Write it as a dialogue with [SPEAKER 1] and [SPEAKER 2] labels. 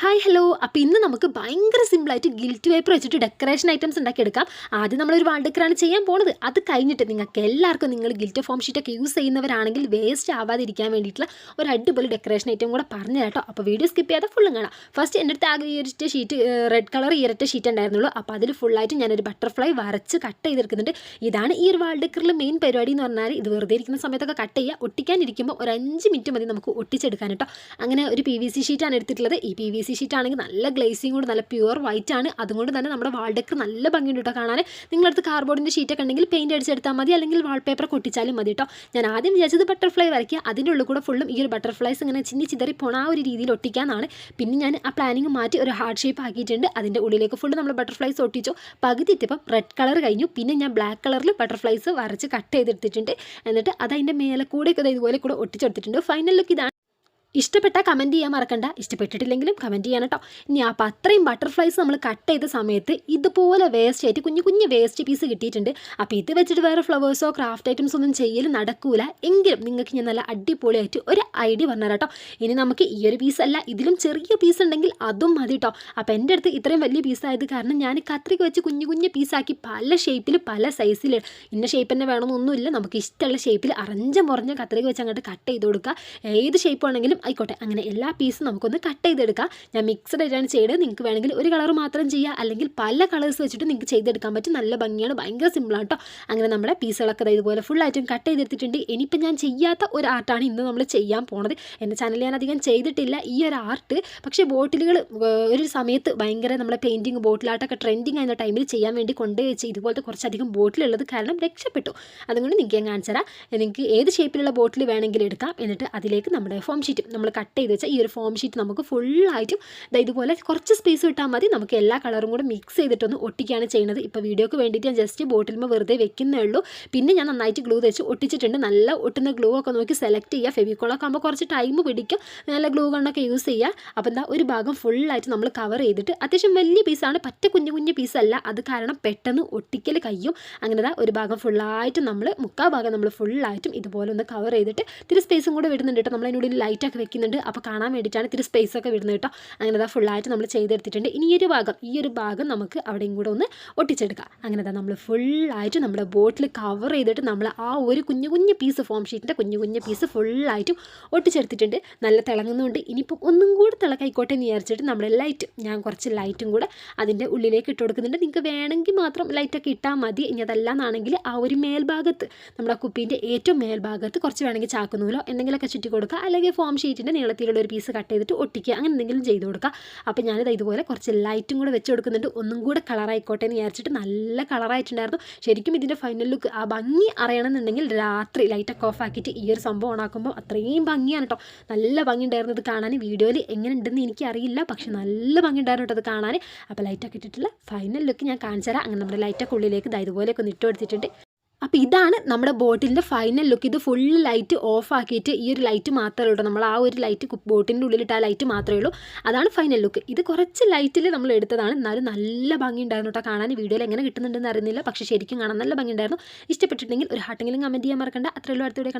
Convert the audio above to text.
[SPEAKER 1] Hi hello അപ്പോൾ ഇന്ന് നമുക്ക് ഭയങ്കര സിമ്പിളായിട്ട് ഗിൽറ്റ് പേപ്പർ വെച്ചിട്ട് ഡെക്കറേഷൻ ഐറ്റംസ് ഉണ്ടാക്കിയെടുക്കാം. ആദ്യം നമ്മളൊരു വാൾ ഡെക്കറാണ് ചെയ്യാൻ പോണത്. അത് കഴിഞ്ഞിട്ട് നിങ്ങൾക്ക് എല്ലാവർക്കും നിങ്ങൾ ഗിൽറ്റ് ഫോം ഷീറ്റൊക്കെ യൂസ് ചെയ്യുന്നവരാണെങ്കിൽ വേസ്റ്റ് ആവാതിരിക്കാൻ വേണ്ടിയിട്ടുള്ള ഒരു അടിപൊളി ഡെക്കറേഷൻ ഐറ്റം കൂടെ പറഞ്ഞു കേട്ടോ. അപ്പോൾ വീഡിയോ സ്കിപ്പ് ചെയ്യാതെ ഫുള്ളും കാണാം ഫസ്റ്റ് എന്റെ അടുത്ത് ആകെ ഈ ഷീറ്റ് റെഡ് കളർ ഈ ഒരൊറ്റ ഷീറ്റ് ഉണ്ടായിരുന്നുള്ളൂ. അപ്പോൾ അതിൽ ഫുള്ളായിട്ട് ഞാനൊരു ബട്ടർഫ്ലൈ വരച്ച് കട്ട് ചെയ്തെടുക്കുന്നുണ്ട്. ഇതാണ് ഈ ഒരു വാൾ ഡെക്കറിൽ മെയിൻ പരിപാടി എന്ന് പറഞ്ഞാൽ ഇത് വെറുതെ ഇരിക്കുന്ന സമയത്തൊക്കെ കട്ട് ചെയ്യുക ഒട്ടിക്കാനിരിക്കുമ്പോൾ ഒരു അഞ്ച് മിനിറ്റ് മതി നമുക്ക് ഒട്ടിച്ചെടുക്കാൻ കേട്ടോ. അങ്ങനെ ഒരു പി വി സി ഷീറ്റാണ് എടുത്തിട്ടുള്ളത്. ഈ പി വി സി ഷീറ്റ് ആണെങ്കിൽ നല്ല ഗ്ലേസിങ് കൊണ്ട് നല്ല പ്യുവർ വൈറ്റ് ആണ് അതുകൊണ്ട് തന്നെ നമ്മുടെ വാൾ ഡെക്ക് നല്ല ഭംഗിയുണ്ട് കേട്ടോ കാണാൻ. നിങ്ങളടുത്ത് കാർബോർഡിന്റെ ഷീറ്റൊക്കെ ഉണ്ടെങ്കിൽ പെയിന്റ് അടിച്ചെടുത്താൽ മതി അല്ലെങ്കിൽ വാൾ പേപ്പർ കൊട്ടിച്ചാലും മതി കേട്ടോ ഞാൻ ആദ്യം വിചാരിച്ചത് ബട്ടർഫ്ലൈ വരയ്ക്കുക. അതിന്റെ ഉള്ളിൽ കൂടെ ഫുള്ളും ഈ ഒരു ബട്ടർഫ്ലൈസ് ഇങ്ങനെ ചിന്നി ചിതറി പോണ ആ ഒരു രീതിയിൽ ഒട്ടിക്കാനാണ് പിന്നെ ഞാൻ ആ പ്ലാനിങ് മാറ്റി ഒരു ഹാർഡ് ഷേപ്പ് ആക്കിയിട്ടുണ്ട്. അതിന്റെ ഉള്ളിലേക്ക് ഫുള്ള് നമ്മൾ ബട്ടർഫ്ലൈസ് ഒട്ടിച്ചു. പകുതി എത്തിയപ്പം റെഡ് കളർ കഴിഞ്ഞു. പിന്നെ ഞാൻ ബ്ലാക്ക് കളറിൽ ബട്ടർഫ്ലൈസ് വരച്ച് കട്ട് ചെയ്തെടുത്തിട്ടുണ്ട്. എന്നിട്ട് അത് അതിന്റെ മേലെ കൂടെയൊക്കെ ഇതുപോലെ കൂടെ ഒട്ടിച്ചെടുത്തിട്ടുണ്ട്. ഫൈനൽ ലുക്ക് ഇതാണ്. ഇഷ്ടപ്പെട്ടാൽ കമന്റ് ചെയ്യാൻ മറക്കണ്ട. ഇഷ്ടപ്പെട്ടിട്ടില്ലെങ്കിലും കമന്റ് ചെയ്യണം കേട്ടോ ഇനി അപ്പോൾ അത്രയും ബട്ടർഫ്ലൈസ് നമ്മൾ കട്ട് ചെയ്ത സമയത്ത് ഇതുപോലെ വേസ്റ്റ് ആയിട്ട് കുഞ്ഞു കുഞ്ഞു വേസ്റ്റ് പീസ് കിട്ടിയിട്ടുണ്ട്. അപ്പോൾ ഇത് വെച്ചിട്ട് വേറെ ഫ്ലവേഴ്സോ ക്രാഫ്റ്റ് ഐറ്റംസ് ഒന്നും ചെയ്യൽ നടക്കൂല. എങ്കിലും നിങ്ങൾക്ക് ഞാൻ നല്ല അടിപൊളിയായിട്ട് ഒരു ഐഡിയ പറഞ്ഞു കേട്ടോ ഇനി നമുക്ക് ഈ ഒരു പീസ് അല്ല ഇതിലും ചെറിയ പീസ് ഉണ്ടെങ്കിൽ അതും മതി കേട്ടോ അപ്പോൾ എന്റെ അടുത്ത് ഇത്രയും വലിയ പീസ് ആയത് കാരണം ഞാൻ കത്രിക വെച്ച് കുഞ്ഞു കുഞ്ഞു പീസാക്കി പല ഷേപ്പിൽ പല സൈസിൽ ഇന്ന ഷേപ്പ് തന്നെ വേണമെന്നൊന്നുമില്ല. നമുക്ക് ഇഷ്ടമുള്ള ഷേപ്പിൽ അറഞ്ഞ മുറഞ്ഞ കത്രിക വെച്ച് അങ്ങോട്ട് കട്ട് ചെയ്ത് കൊടുക്കുക. ഏത് ഷേപ്പ് ആണെങ്കിലും ആയിക്കോട്ടെ. അങ്ങനെ എല്ലാ പീസും നമുക്കൊന്ന് കട്ട് ചെയ്തെടുക്കാം. ഞാൻ മിക്സഡ് ആയിട്ടാണ് ചെയ്ത് നിങ്ങൾക്ക് വേണമെങ്കിൽ ഒരു കളർ മാത്രം ചെയ്യുക അല്ലെങ്കിൽ പല കളേഴ്സ് വെച്ചിട്ട് നിങ്ങൾക്ക് ചെയ്തെടുക്കാൻ പറ്റും. നല്ല ഭംഗിയാണ്. ഭയങ്കര സിമ്പിളാണ് കേട്ടോ അങ്ങനെ നമ്മുടെ പീസുകളൊക്കെ ഇതുപോലെ ഫുൾ ആയിട്ടും കട്ട് ചെയ്തെടുത്തിട്ടുണ്ട്. ഇനിയിപ്പോൾ ഞാൻ ചെയ്യാത്ത ഒരു ആർട്ടാണ് ഇന്ന് നമ്മൾ ചെയ്യാൻ പോണത്. എന്റെ ചാനൽ ഞാൻ അധികം ചെയ്തിട്ടില്ല. ഈ ഒരു ആർട്ട് പക്ഷേ ബോട്ടിലുകൾ ഒരു സമയത്ത് ഭയങ്കര നമ്മുടെ പെയിന്റിങ് ബോട്ടിലാട്ടൊക്കെ ട്രെൻഡിങ് ആയിരുന്ന ടൈമിൽ ചെയ്യാൻ വേണ്ടി കൊണ്ടുപോയി വെച്ച് ഇതുപോലത്തെ കുറച്ചധികം ബോട്ടിലുള്ളത് കാരണം രക്ഷപ്പെട്ടു. അതുകൊണ്ട് നിങ്ങൾക്ക് ഞാൻ കാണിച്ചു തരാം നിങ്ങൾക്ക് ഏത് ഷേപ്പിലുള്ള ബോട്ടിൽ വേണമെങ്കിലും എടുക്കാം. എന്നിട്ട് അതിലേക്ക് നമ്മുടെ ഫോം ഷീറ്റ് നമ്മൾ കട്ട് ചെയ്ത് വെച്ചാൽ ഈ ഒരു ഫോം ഷീറ്റ് നമുക്ക് ഫുള്ളായിട്ടും ഇതുപോലെ കുറച്ച് സ്പേസ് വിട്ടാൽ മതി. നമുക്ക് എല്ലാ കളറും കൂടെ മിക്സ് ചെയ്തിട്ടൊന്ന് ഒട്ടിക്കുകയാണ് ചെയ്യുന്നത്. ഇപ്പോൾ വീഡിയോക്ക് വേണ്ടിയിട്ട് ഞാൻ ജസ്റ്റ് ബോട്ടിലുമ്പോൾ വെറുതെ വെക്കുന്നേ ഉള്ളൂ. പിന്നെ ഞാൻ നന്നായിട്ട് ഗ്ലൂ വെച്ച് ഒട്ടിച്ചിട്ടുണ്ട്. നല്ല ഒട്ടുന്ന ഗ്ലൂ ഒക്കെ നോക്കി സെലക്ട് ചെയ്യുക. ഫെവിക്കോളൊക്കെ ആകുമ്പോൾ കുറച്ച് ടൈം പിടിക്കും. നല്ല ഗ്ലൂ കണ്ണൊക്കെ യൂസ് ചെയ്യുക. അപ്പോൾ എന്താ ഒരു ഭാഗം ഫുള്ളായിട്ട് നമ്മൾ കവർ ചെയ്തിട്ട് അത്യാവശ്യം വലിയ പീസാണ് പറ്റ കുഞ്ഞു കുഞ്ഞു പീസല്ല അത് കാരണം പെട്ടെന്ന് ഒട്ടിക്കൽ കയ്യും അങ്ങനെ ഒരു ഭാഗം ഫുള്ളായിട്ട് നമ്മൾ മുക്കാ ഭാഗം നമ്മൾ ഫുള്ളായിട്ടും ഇതുപോലെ ഒന്ന് കവർ ചെയ്തിട്ട് തിരി സ്പേസും കൂടെ വിടുന്നുണ്ട് കേട്ടോ. നമ്മൾ അതിനുള്ളിൽ ലൈറ്റൊക്കെ വെക്കുന്നുണ്ട്. അപ്പോൾ കാണാൻ വേണ്ടിയിട്ടാണ് ഇത്തിരി സ്പേസ് ഒക്കെ വിടുന്നത് കേട്ടോ. അങ്ങനെ ദാ ആയിട്ട് നമ്മൾ ചെയ്തെടുത്തിട്ടുണ്ട്. ഇനി ഈ ഒരു ഭാഗം ഈ ഒരു ഭാഗം നമുക്ക് അവിടെയും കൂടെ ഒന്ന് ഒട്ടിച്ചെടുക്കാം. അങ്ങനെ ദാ നമ്മൾ ആയിട്ട് നമ്മുടെ ബോട്ടിൽ കവർ ചെയ്തിട്ട് നമ്മൾ ആ ഒരു കുഞ്ഞു കുഞ്ഞു പീസ് ഫോം ഷീറ്റിന്റെ കുഞ്ഞു കുഞ്ഞു പീസ് ഫുൾ ഫുള്ളായിട്ടും ഒട്ടിച്ചെടുത്തിട്ടുണ്ട്. നല്ല തിളങ്ങുന്നുണ്ട്. ഇനിയിപ്പോൾ ഒന്നും കൂടി തിളക്കായിക്കോട്ടെ എന്ന് വിചാരിച്ചിട്ട് നമ്മൾ ലൈറ്റ് ഞാൻ കുറച്ച് ലൈറ്റും കൂടെ അതിന്റെ ഉള്ളിലേക്ക് ഇട്ട് കൊടുക്കുന്നുണ്ട്. നിങ്ങൾക്ക് വേണമെങ്കിൽ മാത്രം ലൈറ്റൊക്കെ ഇട്ടാൽ മതി. ഇനി അതല്ലാന്നാണെങ്കിൽ ആ ഒരു മേൽഭാഗത്ത് നമ്മുടെ കുപ്പീന്റെ ഏറ്റവും മേൽഭാഗത്ത് കുറച്ച് വേണമെങ്കിൽ ചാക്കുന്നൂലോ എന്തെങ്കിലുമൊക്കെ ചുറ്റി കൊടുക്കുക. അല്ലെങ്കിൽ ഫോം ഷീറ്റിന്റെ നീളത്തിലുള്ള ഒരു പീസ് കട്ട് ചെയ്തിട്ട് ഒട്ടിക്കുക. അങ്ങനെ എന്തെങ്കിലും ചെയ്ത് കൊടുക്കുക. അപ്പോൾ ഞാനിത് ഇതുപോലെ കുറച്ച് ലൈറ്റും കൂടെ വെച്ച് കൊടുക്കുന്നുണ്ട്. ഒന്നും കൂടെ കളറായിക്കോട്ടെ എന്ന് വിചാരിച്ചിട്ട് നല്ല കളറായിട്ടുണ്ടായിരുന്നു. ശരിക്കും ഇതിന്റെ ഫൈനൽ ലുക്ക് ആ ഭംഗി അറിയണമെന്നുണ്ടെങ്കിൽ രാത്രി ലൈറ്റൊക്കെ ഓഫ് ആക്കിയിട്ട് ഈ ഒരു സംഭവം ഓണാക്കുമ്പോൾ അത്രയും ഭംഗിയാണ് കേട്ടോ. നല്ല ഭംഗി ഉണ്ടായിരുന്നു ഇത് കാണാൻ. വീഡിയോയിൽ എങ്ങനെ ഉണ്ടെന്ന് എനിക്കറിയില്ല പക്ഷെ നല്ല ഭംഗി ഉണ്ടായിരുന്നു കേട്ടോ അത് കാണാൻ. അപ്പോൾ ലൈറ്റൊക്കെ ഇട്ടിട്ടുള്ള ഫൈനൽ ലുക്ക് ഞാൻ കാണിച്ചു തരാം അങ്ങനെ നമ്മുടെ ലൈറ്റൊക്കെ ഉള്ളിലേക്ക് ഇതാ ഇതുപോലെയൊക്കെ ഒന്ന് ഇട്ട് കൊടുത്തിട്ടുണ്ട്. അപ്പോൾ ഇതാണ് നമ്മുടെ ബോട്ടിലിന്റെ ഫൈനൽ ലുക്ക് ഇത് ഫുൾ ലൈറ്റ് ഓഫ് ആക്കിയിട്ട് ഈ ഒരു ലൈറ്റ് മാത്രമേ ഉള്ളൂ. നമ്മൾ ആ ഒരു ലൈറ്റ് ബോട്ടിന്റെ ഉള്ളിലിട്ട് ആ ലൈറ്റ് മാത്രമേ ഉള്ളൂ. അതാണ് ഫൈനൽ ലുക്ക് ഇത് കുറച്ച് ലൈറ്റിൽ നമ്മൾ എടുത്തതാണ്. എന്നാലും നല്ല ഭംഗി ഉണ്ടായിരുന്നു കേട്ടോ കാണാൻ വീഡിയോയിൽ എങ്ങനെ കിട്ടുന്നുണ്ടെന്ന് അറിയുന്നില്ല. പക്ഷേ ശരിക്കും കാണാൻ നല്ല ഭംഗി ഉണ്ടായിരുന്നു. ഇഷ്ടപ്പെട്ടിട്ടുണ്ടെങ്കിൽ ഒരു ഹാട്ടെങ്കിലും കമന്റ് ചെയ്യാൻ മറക്കണ്ട. അത്രയുള്ളൂ അടുത്ത വീഡിയോ കാണാം.